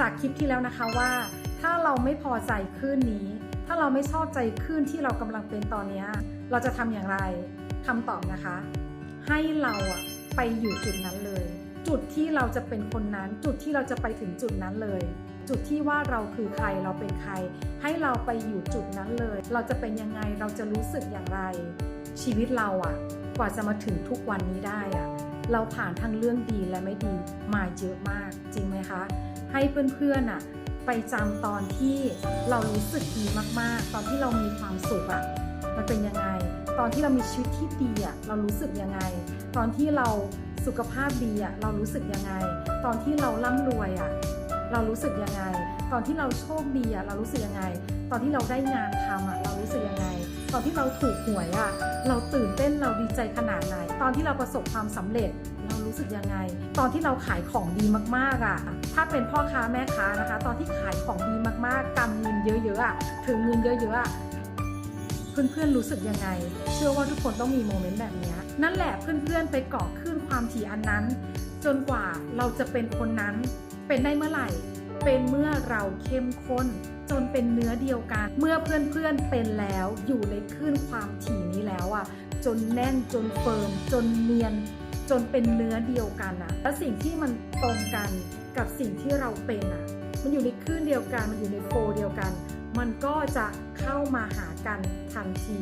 จากคลิปที่แล้วนะคะว่า ถ้าเราไม่พอใจคลื่นนี้ ถ้าเราไม่ชอบใจคลื่นที่เรากำลังเป็นตอนนี้ เราจะทำอย่างไรคำตอบนะคะ ให้เราอะไปอยู่จุดนั้นเลย จุดที่เราจะเป็นคนนั้น จุดที่เราจะไปถึงจุดนั้นเลย จุดที่ว่าเราคือใครเราเป็นใคร ให้เราไปอยู่จุดนั้นเลย เราจะเป็นยังไงเราจะรู้สึกอย่างไร ชีวิตเราอะกว่าจะมาถึงทุกวันนี้ได้อะ เราผ่านทั้งเรื่องดีและไม่ดีมาเยอะมากจริงไหมคะ ให้เพื่อนๆอะไปจำตอนที่เรารู้สึกดีมากๆ ตอนที่เรามีความสุขอะมันเป็นยังไง ตอนที่เรามีชีวิตที่ดีอะเรารู้สึกยังไง ตอนที่เราสุขภาพดีอะเรารู้สึกยังไง ตอนที่เราร่ำรวยอะ เรารู้สึกยังไง ตอนที่เราโชคดีอะเรารู้สึกยังไง ตอนที่เราได้งานทำอะเรารู้สึกยังไง ตอนที่เราถูกหวยอะเราตื่นเต้นเราดีใจขนาดไหน ตอนที่เราประสบความสำเร็จเรารู้สึกยังไง ตอนที่เราขายของดีมากๆอะถ้าเป็นพ่อค้าแม่ค้านะคะ ตอนที่ขายของดีมากๆกำเงินเยอะๆอะถึงเงินเยอะๆอะเพื่อนๆรู้สึกยังไง เชื่อว่าทุกคนต้องมีโมเมนต์แบบนี้ นั่นแหละเพื่อนๆไปเกาะคลื่นความถี่อันนั้น จนกว่าเราจะเป็นคนนั้น เป็นได้เมื่อไหร่ เป็นเมื่อเราเข้มข้น จนเป็นเนื้อเดียวกัน เมื่อเพื่อนๆเป็นแล้วอยู่ในคลื่นความถี่นี้แล้วอะจนแน่นจนเฟิร์ม จนเนียน จนเป็นเนื้อเดียวกันอะและสิ่งที่มันตรงกันกับสิ่งที่เราเป็นอะมันอยู่ในคลื่นเดียวกันมันอยู่ในโฟร์เดียวกัน มันก็จะเข้ามาหากันทันที